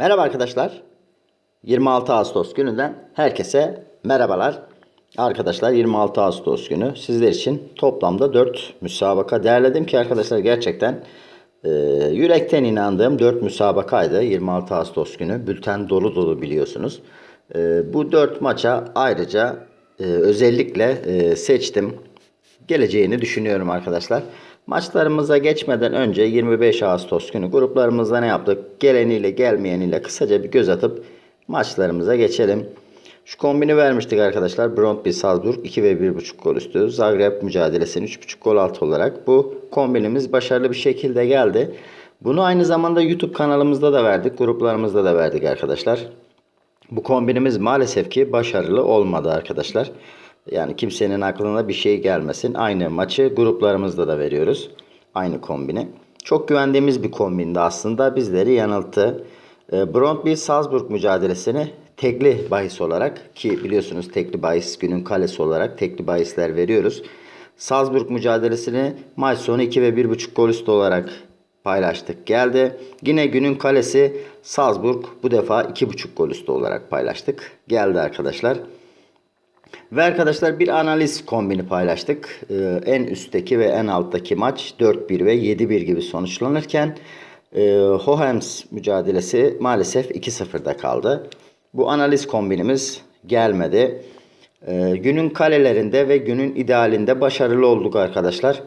Merhaba arkadaşlar. 26 Ağustos gününden herkese merhabalar. Arkadaşlar 26 Ağustos günü sizler için toplamda 4 müsabaka derledim ki arkadaşlar gerçekten e, yürekten inandığım 4 müsabakaydı. 26 Ağustos günü bülten dolu dolu biliyorsunuz. E, bu 4 maça ayrıca e, özellikle e, seçtim geleceğini düşünüyorum arkadaşlar. Maçlarımıza geçmeden önce 25 Ağustos günü gruplarımızda ne yaptık? Geleniyle gelmeyeniyle kısaca bir göz atıp maçlarımıza geçelim. Şu kombini vermiştik arkadaşlar. Brøndby Salzburg 2 ve 1.5 gol üstü. Zagreb mücadelesini 3.5 gol altı olarak. Bu kombinimiz başarılı bir şekilde geldi. Bunu aynı zamanda YouTube kanalımızda da verdik. Gruplarımızda da verdik arkadaşlar. Bu kombinimiz maalesef ki başarılı olmadı arkadaşlar. Yani kimsenin aklına bir şey gelmesin. Aynı maçı gruplarımızda da veriyoruz. Aynı kombini. Çok güvendiğimiz bir kombindi aslında. Bizleri yanılttı. E, Brøndby Salzburg mücadelesini tekli bahis olarak ki biliyorsunuz tekli bahis günün kalesi olarak tekli bahisler veriyoruz. Salzburg mücadelesini maç sonu 2 ve 1.5 gol üstü olarak paylaştık geldi. Yine günün kalesi Salzburg bu defa 2.5 gol üstü olarak paylaştık. Geldi arkadaşlar. Ve arkadaşlar bir analiz kombini paylaştık. Ee, en üstteki ve en alttaki maç 4-1 ve 7-1 gibi sonuçlanırken e, Hohems mücadelesi maalesef 2-0'da kaldı. Bu analiz kombinimiz gelmedi. Ee, günün kalelerinde ve günün idealinde başarılı olduk arkadaşlar.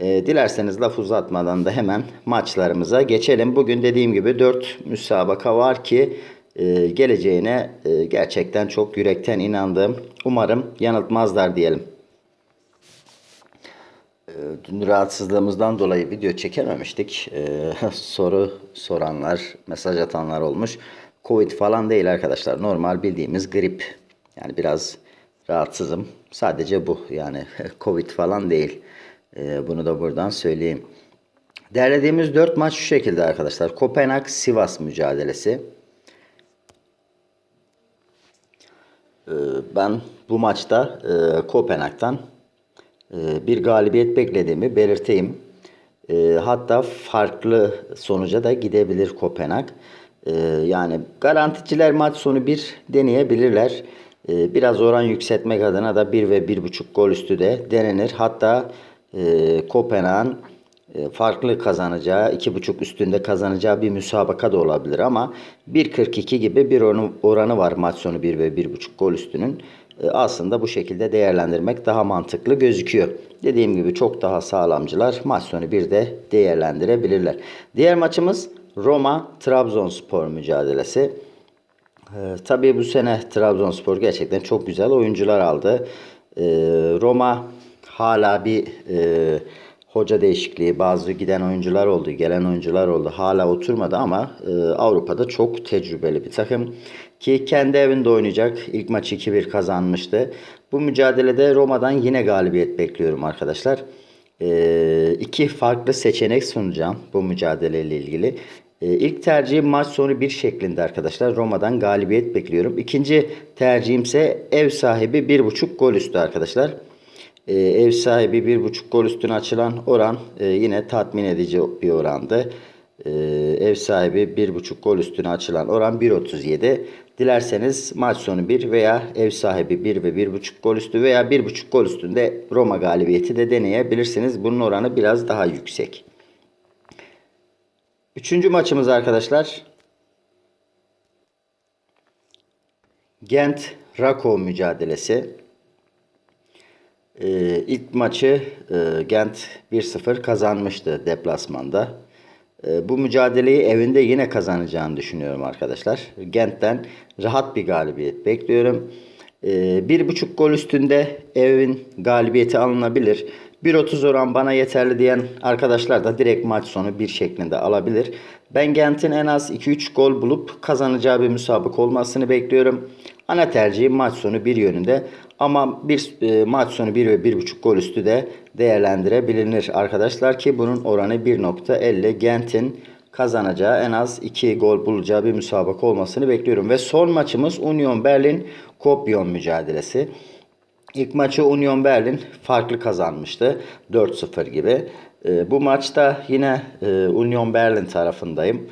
Ee, dilerseniz laf uzatmadan da hemen maçlarımıza geçelim. Bugün dediğim gibi 4 müsabaka var ki e, geleceğine e, gerçekten çok yürekten inandığım. Umarım yanıltmazlar diyelim. Ee, Dün rahatsızlığımızdan dolayı video çekememiştik. Ee, soru soranlar, mesaj atanlar olmuş. Covid falan değil arkadaşlar. Normal bildiğimiz grip. Yani biraz rahatsızım. Sadece bu. Yani Covid falan değil. Ee, bunu da buradan söyleyeyim. Derlediğimiz 4 maç şu şekilde arkadaşlar. Kopenhag-Sivas mücadelesi. Ben bu maçta e, Kopenhag'dan e, bir galibiyet beklediğimi belirteyim. E, hatta farklı sonuca da gidebilir Kopenhag. Yani garanticiler maç sonu bir deneyebilirler. Biraz oran yükseltmek adına da 1 ve 1.5 gol üstü de denenir. Hatta Kopenhag'ın farklı kazanacağı, 2.5 üstünde kazanacağı bir müsabaka da olabilir ama 1.42 gibi bir oranı, var maç sonu 1 ve 1.5 gol üstünün. E, Aslında bu şekilde değerlendirmek daha mantıklı gözüküyor. Dediğim gibi çok daha sağlamcılar maç sonu bir de değerlendirebilirler. Diğer maçımız Roma Trabzonspor mücadelesi. Ee, tabii bu sene Trabzonspor gerçekten çok güzel oyuncular aldı. Ee, Roma hala bir e, hoca değişikliği, bazı giden oyuncular oldu, gelen oyuncular oldu. Hala oturmadı ama e, Avrupa'da çok tecrübeli bir takım. Ki kendi evinde oynayacak. İlk maçı 2-1 kazanmıştı. Bu mücadelede Roma'dan yine galibiyet bekliyorum arkadaşlar. E, iki farklı seçenek sunacağım bu mücadeleyle ilgili. E, ilk tercihim maç sonu bir şeklinde arkadaşlar. Roma'dan galibiyet bekliyorum. İkinci tercihim ise ev sahibi 1.5 gol üstü arkadaşlar. E, ev sahibi 1.5 gol üstüne açılan oran e, yine tatmin edici bir orandı. E, ev sahibi 1.5 gol üstüne açılan oran 1.37. Dilerseniz maç sonu 1 veya ev sahibi 1 ve 1.5 gol üstü veya 1.5 gol üstünde Roma galibiyeti de deneyebilirsiniz. Bunun oranı biraz daha yüksek. Üçüncü maçımız arkadaşlar. Gent Rakov mücadelesi. Ee, ilk maçı e, Gent 1-0 kazanmıştı deplasmanda. Ee, bu mücadeleyi evinde yine kazanacağını düşünüyorum arkadaşlar. Gent'ten rahat bir galibiyet bekliyorum. Ee, bir buçuk gol üstünde evin galibiyeti alınabilir. 1.30 oran bana yeterli diyen arkadaşlar da direkt maç sonu bir şeklinde alabilir. Ben Gent'in en az 2-3 gol bulup kazanacağı bir müsabak olmasını bekliyorum. Ana tercihim maç sonu bir yönünde ama bir e, maç sonu 1 ve 1.5 gol üstü de değerlendirebilir arkadaşlar ki bunun oranı 1.50 Gent'in kazanacağı en az 2 gol bulacağı bir müsabaka olmasını bekliyorum. Ve son maçımız Union Berlin Kopyon mücadelesi. İlk maçı Union Berlin farklı kazanmıştı. 4-0 gibi. E, bu maçta yine e, Union Berlin tarafındayım.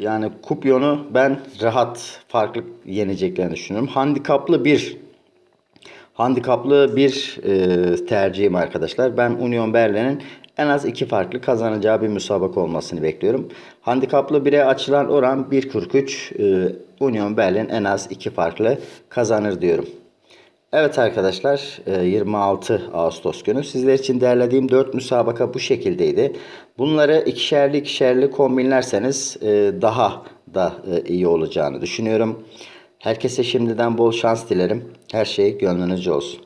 Yani Kupyon'u ben rahat farklı yeneceklerini düşünüyorum. Handikaplı bir handikaplı bir e, tercihim arkadaşlar. Ben Union Berlin'in en az iki farklı kazanacağı bir müsabaka olmasını bekliyorum. Handikaplı 1'e açılan oran 1.43. E, Union Berlin en az iki farklı kazanır diyorum. Evet arkadaşlar e, 26 Ağustos günü sizler için derlediğim 4 müsabaka bu şekildeydi. Bunları ikişerli ikişerli kombinlerseniz e, daha da e, iyi olacağını düşünüyorum. Herkese şimdiden bol şans dilerim. Her şey gönlünüzce olsun.